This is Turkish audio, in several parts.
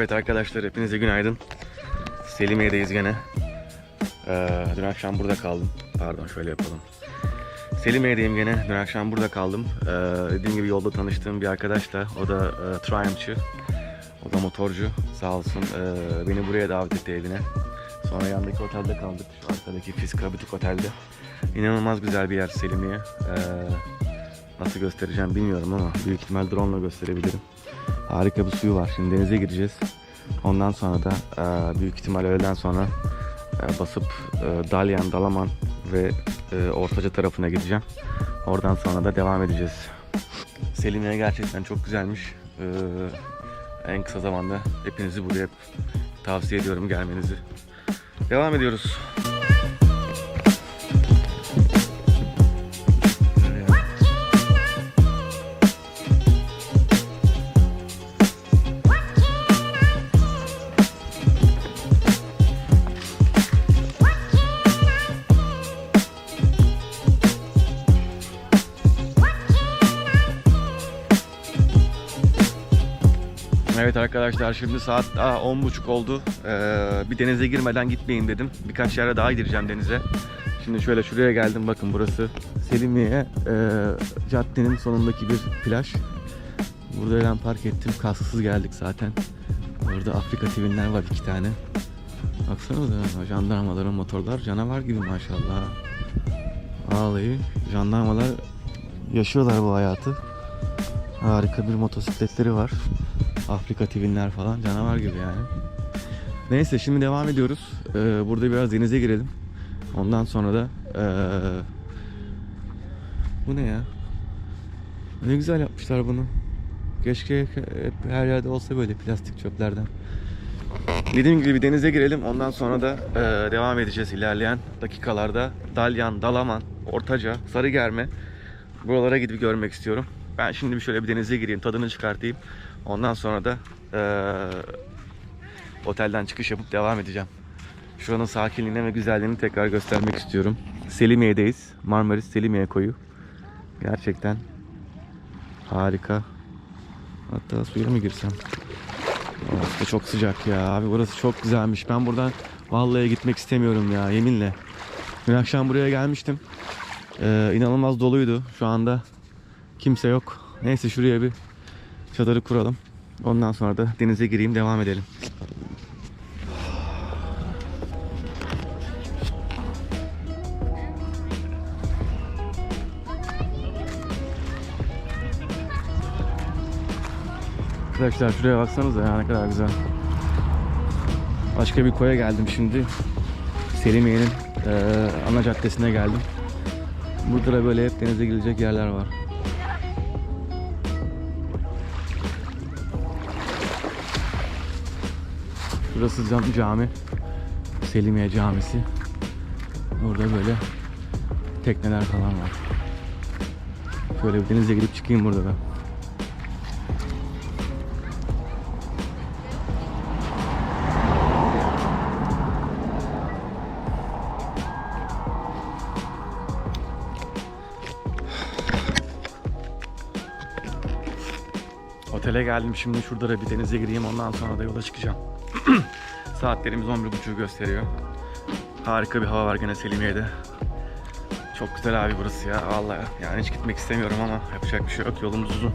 Evet arkadaşlar hepinize günaydın. Selimiye'deyiz gene. Ee, dün akşam burada kaldım. Pardon şöyle yapalım. Selimiye'deyim gene. Dün akşam burada kaldım. Ee, dediğim gibi yolda tanıştığım bir arkadaşla. O da e, Triumph'çı. O da motorcu. Sağ olsun. Ee, beni buraya davet etti evine. Sonra yandaki otelde kaldık. Şu arkadaki Fiska Otel'de. İnanılmaz güzel bir yer Selimiye. Ee, nasıl göstereceğim bilmiyorum ama büyük ihtimal drone ile gösterebilirim. Harika bir suyu var. Şimdi denize gireceğiz. Ondan sonra da e, büyük ihtimal öğleden sonra e, basıp e, Dalyan, Dalaman ve e, Ortaca tarafına gideceğim. Oradan sonra da devam edeceğiz. Selimiye gerçekten çok güzelmiş. E, en kısa zamanda hepinizi buraya tavsiye ediyorum gelmenizi. Devam ediyoruz. Arkadaşlar şimdi saat daha 10.30 oldu. Ee, bir denize girmeden gitmeyin dedim. Birkaç yere daha gireceğim denize. Şimdi şöyle şuraya geldim bakın burası Selimiye e, caddenin sonundaki bir plaj. Burada öyle park ettim. Kasksız geldik zaten. Orada Afrika TV'ler var iki tane. Baksanıza jandarmaların motorlar canavar gibi maşallah. Vallahi jandarmalar yaşıyorlar bu hayatı. Harika bir motosikletleri var. Afrika TV'ler falan canavar gibi yani. Neyse şimdi devam ediyoruz. Ee, burada biraz denize girelim. Ondan sonra da ee, bu ne ya? Ne güzel yapmışlar bunu. Keşke hep her yerde olsa böyle plastik çöplerden. Dediğim gibi bir denize girelim. Ondan sonra da ee, devam edeceğiz ilerleyen dakikalarda. Dalyan, Dalaman, Ortaca, Sarıgerme. Buralara gidip görmek istiyorum. Ben şimdi bir şöyle bir denize gireyim, tadını çıkartayım. Ondan sonra da eee, otelden çıkış yapıp devam edeceğim. Şuranın sakinliğine ve güzelliğini tekrar göstermek istiyorum. Selimiye'deyiz. Marmaris Selimiye koyu. Gerçekten harika. Hatta suya mı girsem? Da çok sıcak ya. Abi burası çok güzelmiş. Ben buradan vallahi gitmek istemiyorum ya yeminle. Dün akşam buraya gelmiştim. Ee, inanılmaz doluydu. Şu anda kimse yok. Neyse şuraya bir çadırı kuralım. Ondan sonra da denize gireyim devam edelim. Arkadaşlar şuraya baksanıza ya ne kadar güzel. Başka bir koya geldim şimdi. Selimiye'nin eee, ana caddesine geldim. Burada da böyle hep denize girilecek yerler var. Burası cam- cami. Selimiye Camisi. Burada böyle tekneler falan var. Şöyle bir denize girip çıkayım burada da. Otele geldim şimdi şurada da bir denize gireyim ondan sonra da yola çıkacağım. Saatlerimiz 11.30'u gösteriyor. Harika bir hava var gene Selimiye'de. Çok güzel abi burası ya vallahi. Yani hiç gitmek istemiyorum ama yapacak bir şey yok. Yolumuz uzun.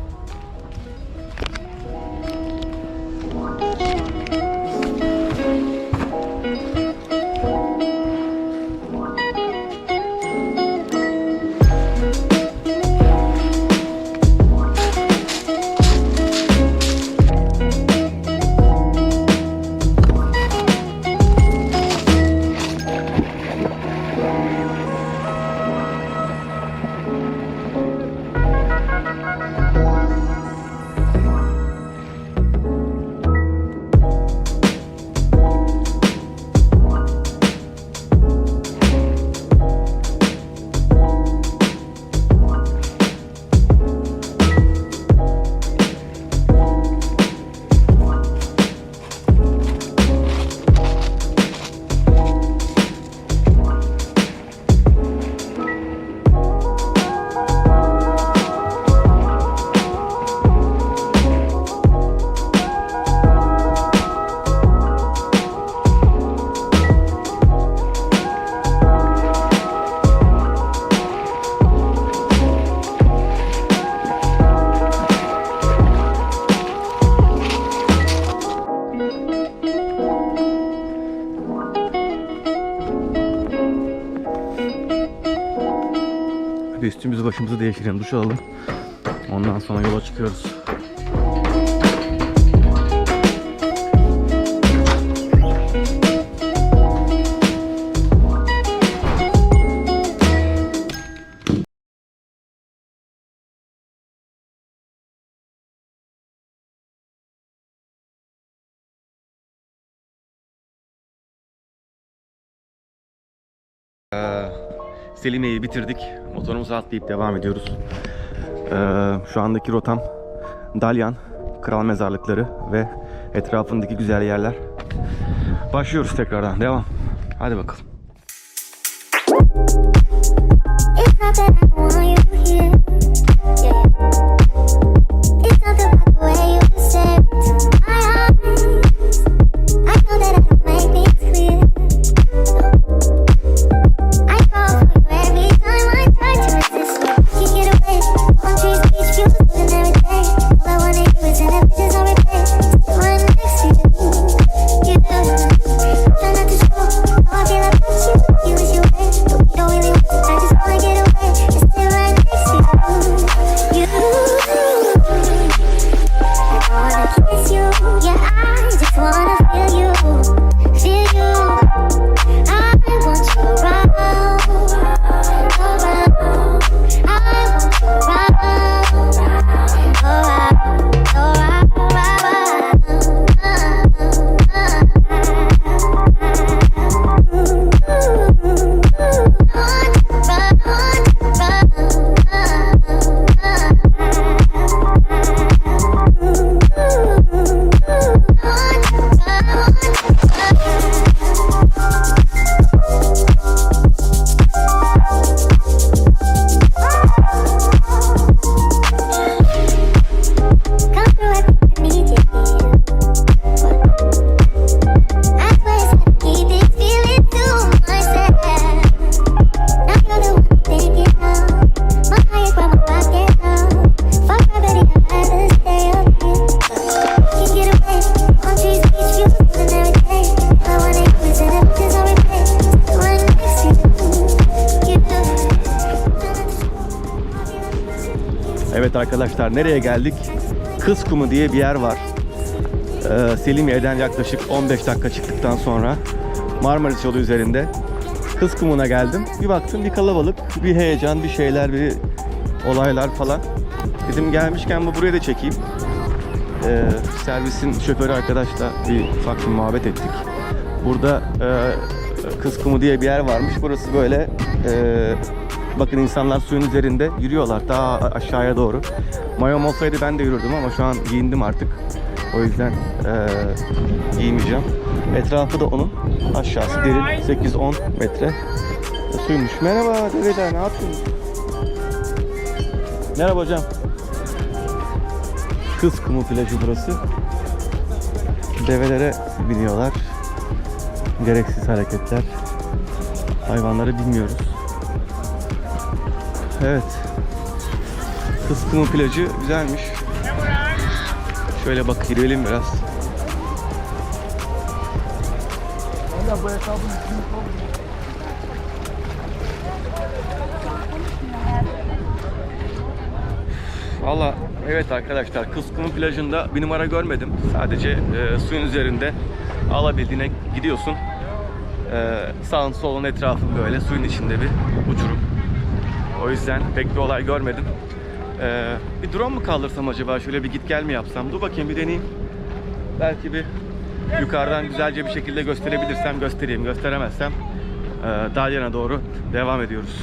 Bir üstümüzü başımızı değiştirelim, duş alalım. Ondan sonra yola çıkıyoruz. Selimiye'yi bitirdik. Motorumuzu atlayıp devam ediyoruz. Ee, şu andaki rotam Dalyan, Kral Mezarlıkları ve etrafındaki güzel yerler. Başlıyoruz tekrardan. Devam. Hadi bakalım. Evet arkadaşlar nereye geldik? Kız Kumu diye bir yer var. Ee, Selimiye'den yaklaşık 15 dakika çıktıktan sonra Marmaris yolu üzerinde Kız Kumu'na geldim. Bir baktım bir kalabalık, bir heyecan, bir şeyler, bir olaylar falan. Dedim gelmişken bu buraya da çekeyim. Ee, servisin şoförü arkadaşla bir ufak bir muhabbet ettik. Burada e, Kız Kumu diye bir yer varmış. Burası böyle e, bakın insanlar suyun üzerinde yürüyorlar daha aşağıya doğru. Mayom olsaydı ben de yürürdüm ama şu an giyindim artık. O yüzden e, giymeyeceğim. Etrafı da onun aşağısı derin 8-10 metre suymuş. Merhaba develer ne yaptınız? Merhaba hocam. Kız kumu plajı burası. Develere biniyorlar. Gereksiz hareketler. Hayvanları bilmiyoruz. Evet. Kız kumu plajı güzelmiş. Şöyle bak girelim biraz. Valla evet arkadaşlar Kız Kumu plajında bir numara görmedim. Sadece e, suyun üzerinde alabildiğine gidiyorsun. E, sağın solun etrafın böyle suyun içinde bir uçurum. O yüzden pek bir olay görmedim. E, bir drone mu kaldırsam acaba şöyle bir git gel mi yapsam? Dur bakayım bir deneyeyim. Belki bir yukarıdan güzelce bir şekilde gösterebilirsem göstereyim. Gösteremezsem e, Dalyan'a doğru devam ediyoruz.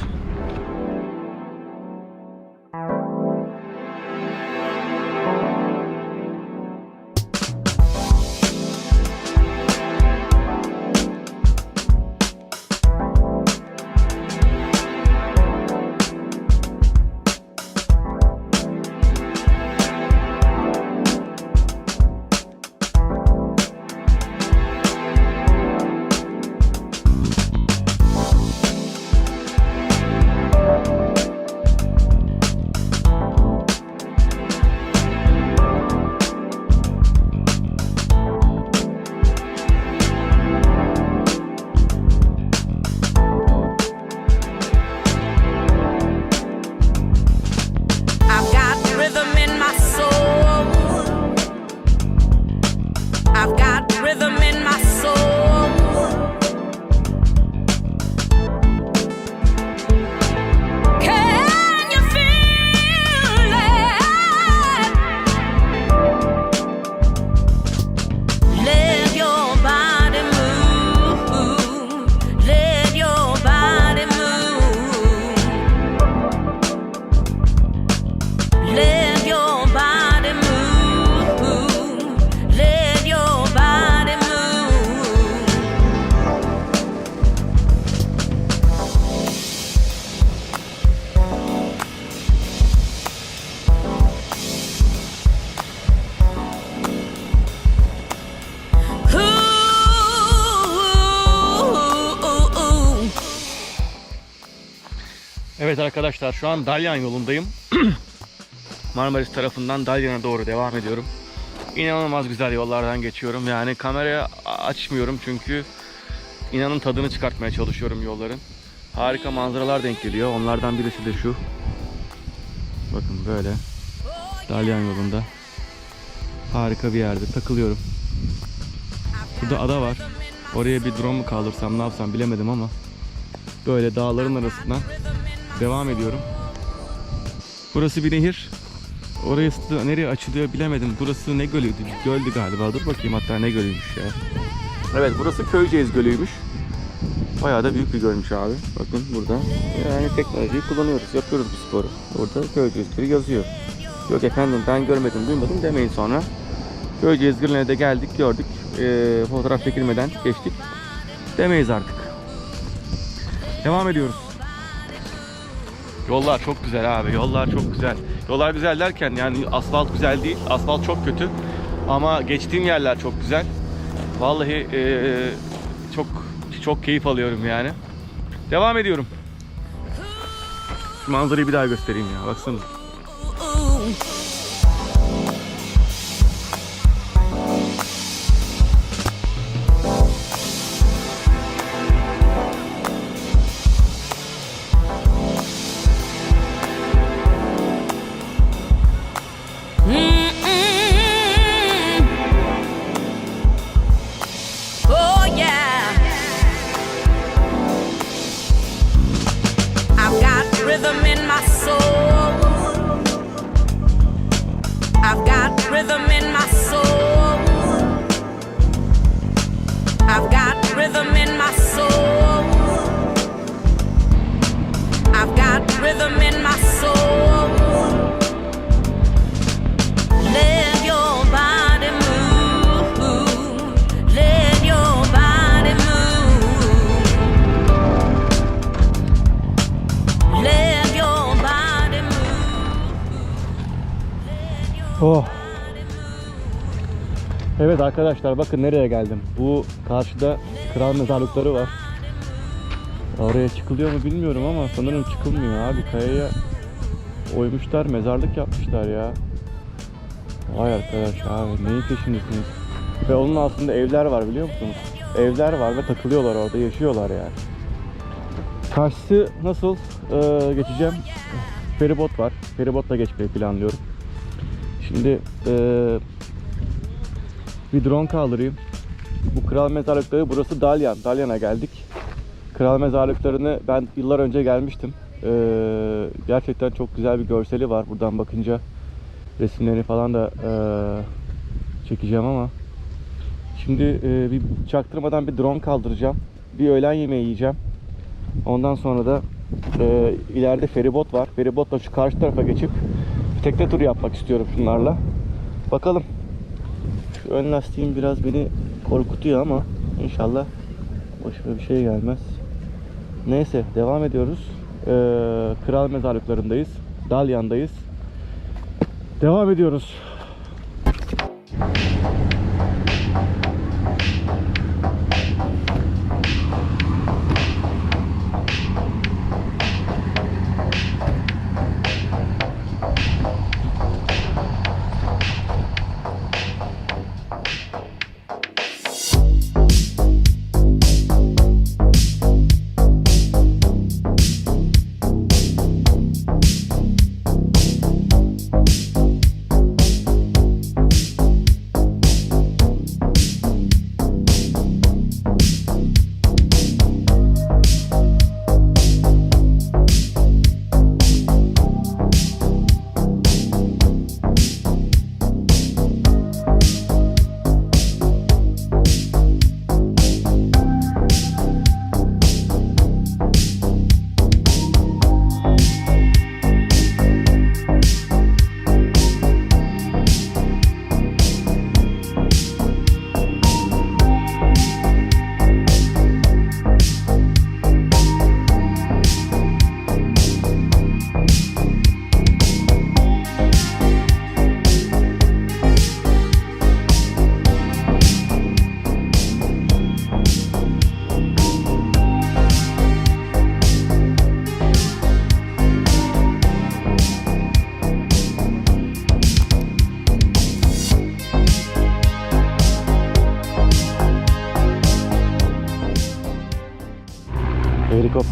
Evet arkadaşlar şu an Dalyan yolundayım. Marmaris tarafından Dalyan'a doğru devam ediyorum. İnanılmaz güzel yollardan geçiyorum. Yani kameraya açmıyorum çünkü inanın tadını çıkartmaya çalışıyorum yolların. Harika manzaralar denk geliyor. Onlardan birisi de şu. Bakın böyle. Dalyan yolunda. Harika bir yerde takılıyorum. Burada ada var. Oraya bir drone mu kaldırsam ne yapsam bilemedim ama böyle dağların arasından devam ediyorum. Burası bir nehir. Orası da nereye açılıyor bilemedim. Burası ne gölüydü? Göldü galiba. Dur bakayım hatta ne gölüymüş ya. Evet burası Köyceğiz Gölü'ymüş. Bayağı da büyük bir gölmüş abi. Bakın burada. Yani teknolojiyi kullanıyoruz. Yapıyoruz bu sporu. Burada Köyceğiz Gölü yazıyor. Yok efendim ben görmedim duymadım demeyin sonra. Köyceğiz Gölü'ne de geldik gördük. Ee, fotoğraf çekilmeden geçtik. Demeyiz artık. Devam ediyoruz. Yollar çok güzel abi. Yollar çok güzel. Yollar güzel derken yani asfalt güzel değil. Asfalt çok kötü. Ama geçtiğim yerler çok güzel. Vallahi eee, çok çok keyif alıyorum yani. Devam ediyorum. Şu manzarayı bir daha göstereyim ya. Baksana. Evet arkadaşlar bakın nereye geldim. Bu karşıda kral mezarlıkları var. Oraya çıkılıyor mu bilmiyorum ama sanırım çıkılmıyor abi. Kayaya oymuşlar, mezarlık yapmışlar ya. Vay arkadaş abi neyin peşindesiniz? Ve onun altında evler var biliyor musunuz? Evler var ve takılıyorlar orada, yaşıyorlar yani. Karşısı nasıl? Ee, geçeceğim. Feribot var. Feribotla geçmeyi planlıyorum. Şimdi ee, bir drone kaldırayım. Bu kral mezarlıkları burası Dalyan. Dalyan'a geldik. Kral mezarlıklarını ben yıllar önce gelmiştim. Ee, gerçekten çok güzel bir görseli var buradan bakınca. Resimlerini falan da ee, çekeceğim ama. Şimdi ee, bir çaktırmadan bir drone kaldıracağım. Bir öğlen yemeği yiyeceğim. Ondan sonra da ee, ileride feribot var. Feribotla şu karşı tarafa geçip tekne turu yapmak istiyorum şunlarla. Bakalım. Şu ön lastiğim biraz beni korkutuyor ama inşallah başıma bir şey gelmez. Neyse devam ediyoruz. Ee, Kral mezarlıklarındayız. Dalyan'dayız. Devam ediyoruz.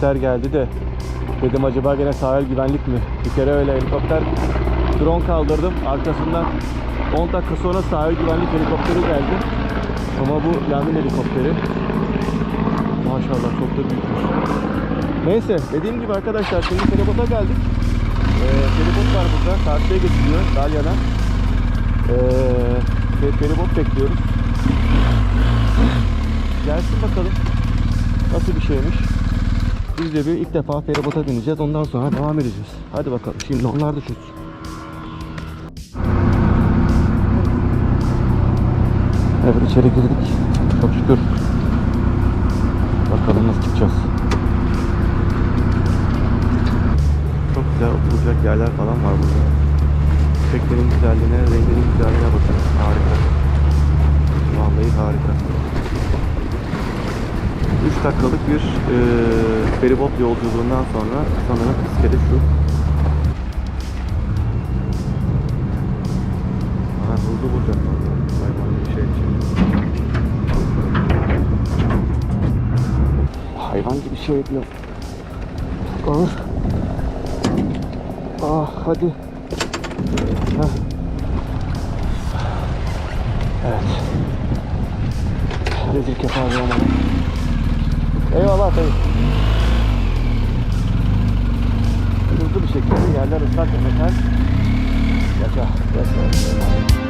Helikopter geldi de dedim acaba gene sahil güvenlik mi? Bir kere öyle helikopter drone kaldırdım arkasından 10 dakika sonra sahil güvenlik helikopteri geldi. Ama bu yangın helikopteri. Maşallah çok da büyükmüş. Neyse dediğim gibi arkadaşlar şimdi feribota geldik. Ee, feribot var burada. Karşıya geçiliyor Dalyan'a. Ee, ve feribot bekliyoruz. Gelsin bakalım. Nasıl bir şeymiş. Biz de bir ilk defa feribota bineceğiz. Ondan sonra devam edeceğiz. Hadi bakalım. Şimdi onlar düşünsün. Evet içeri girdik. Çok şükür. Bakalım nasıl çıkacağız. Çok güzel oturacak yerler falan var burada. Teknenin güzelliğine, renginin güzelliğine bakın. Harika. Vallahi harika. 3 dakikalık bir e, feribot yolculuğundan sonra sanırım iskele şu. Aha hızlı bulacak. Hayvan bir şey gibi şey yapıyor. Ağır. Ah hadi. Heh. Evet. Rezil kefaze olmalı. Eyvallah dayı. Hızlı bir şekilde yerler ıslak metal. Yaşa. Yaşa. yaşa.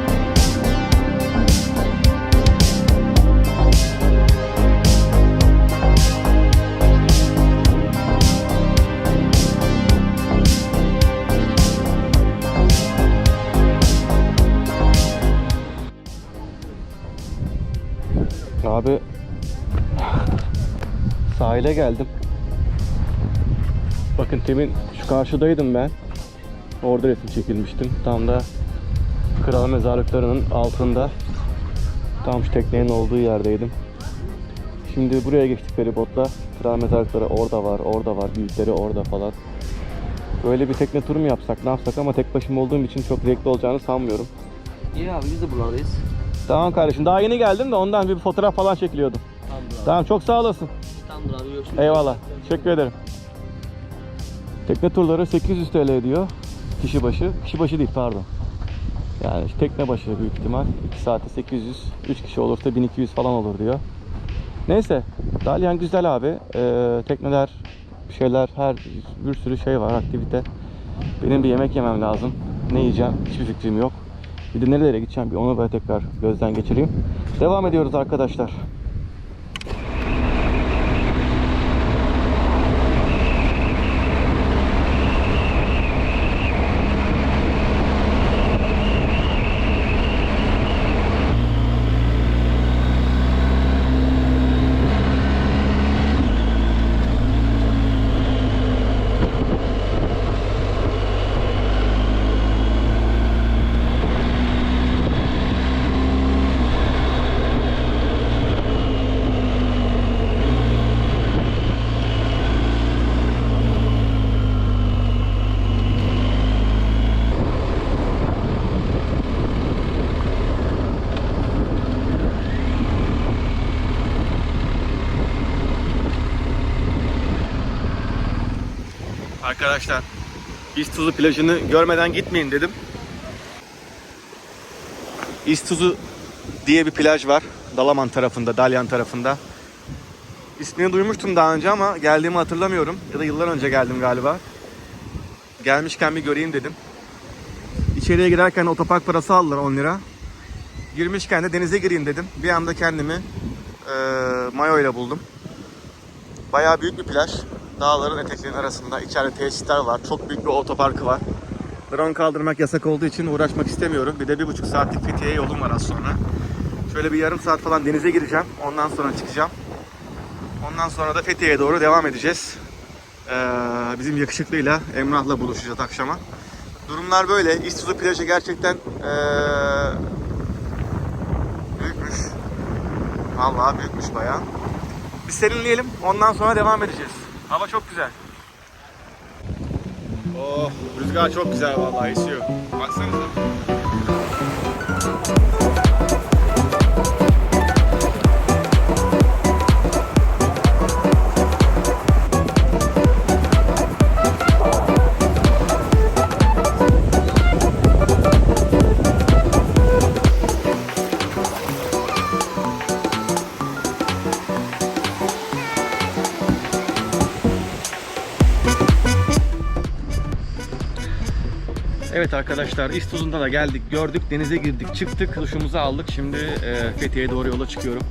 Sahile geldim. Bakın temin şu karşıdaydım ben. Orada resim çekilmiştim. Tam da kral mezarlıklarının altında. Tam şu teknenin olduğu yerdeydim. Şimdi buraya geçtik feribotla. Kral mezarlıkları orada var, orada var, büyükleri orada falan. Böyle bir tekne turu mu yapsak, ne yapsak ama tek başıma olduğum için çok zevkli olacağını sanmıyorum. İyi abi biz de buralardayız. Tamam kardeşim, daha yeni geldim de ondan bir fotoğraf falan çekiliyordum. Abi. Tamam, çok sağ olasın. Tamamdır abi görüşürüz. Eyvallah. Teşekkür ederim. Tekne turları 800 TL ediyor. Kişi başı. Kişi başı değil pardon. Yani tekne başı büyük ihtimal. 2 saate 800. 3 kişi olursa 1200 falan olur diyor. Neyse. Dalyan güzel abi. Ee, tekneler, şeyler, her bir sürü şey var, aktivite. Benim bir yemek yemem lazım. Ne yiyeceğim hiçbir fikrim yok. Bir de nerelere gideceğim bir onu da tekrar gözden geçireyim. Devam ediyoruz arkadaşlar. Arkadaşlar İztuzu plajını görmeden gitmeyin dedim. İztuzu diye bir plaj var. Dalaman tarafında, Dalyan tarafında. İsmini duymuştum daha önce ama geldiğimi hatırlamıyorum. Ya da yıllar önce geldim galiba. Gelmişken bir göreyim dedim. İçeriye girerken otopark parası aldılar 10 lira. Girmişken de denize gireyim dedim. Bir anda kendimi eee mayo ile buldum. Bayağı büyük bir plaj. Dağların eteklerinin arasında içeride tesisler var. Çok büyük bir otoparkı var. Drone kaldırmak yasak olduğu için uğraşmak istemiyorum. Bir de bir buçuk saatlik Fethiye yolum var az sonra. Şöyle bir yarım saat falan denize gireceğim. Ondan sonra çıkacağım. Ondan sonra da Fethiye'ye doğru devam edeceğiz. Ee, bizim yakışıklıyla Emrah'la buluşacağız akşama. Durumlar böyle. İztuzu plajı gerçekten ee, büyükmüş. Vallahi büyükmüş bayağı. Bir serinleyelim. Ondan sonra devam edeceğiz. Hava çok güzel. Oh, rüzgar çok güzel vallahi esiyor. Baksanıza. Arkadaşlar İstuzun'da da geldik, gördük, denize girdik, çıktık, duşumuzu aldık. Şimdi e, Fethiye'ye doğru yola çıkıyorum.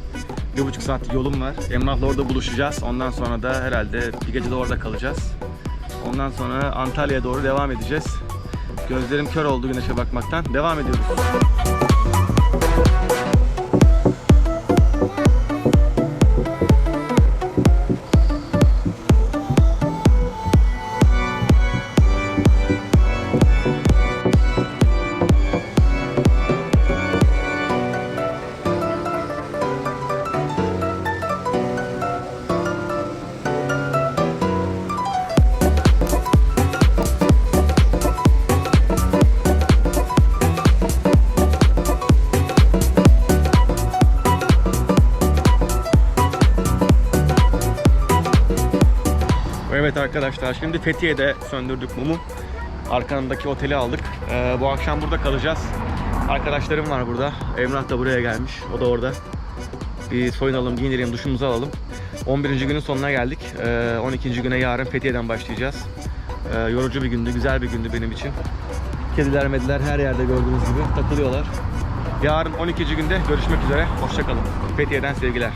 Bir buçuk saat yolum var. Emrah'la orada buluşacağız. Ondan sonra da herhalde bir gece de orada kalacağız. Ondan sonra Antalya'ya doğru devam edeceğiz. Gözlerim kör oldu güneşe bakmaktan. Devam ediyoruz. Evet arkadaşlar şimdi Fethiye'de söndürdük mumu. Arkamdaki oteli aldık. Ee, bu akşam burada kalacağız. Arkadaşlarım var burada. Emrah da buraya gelmiş. O da orada. Bir soyunalım, giyinelim, duşumuzu alalım. 11. günün sonuna geldik. Ee, 12. güne yarın Fethiye'den başlayacağız. Ee, yorucu bir gündü, güzel bir gündü benim için. Kediler mediler her yerde gördüğünüz gibi takılıyorlar. Yarın 12. günde görüşmek üzere. Hoşçakalın. Fethiye'den sevgiler.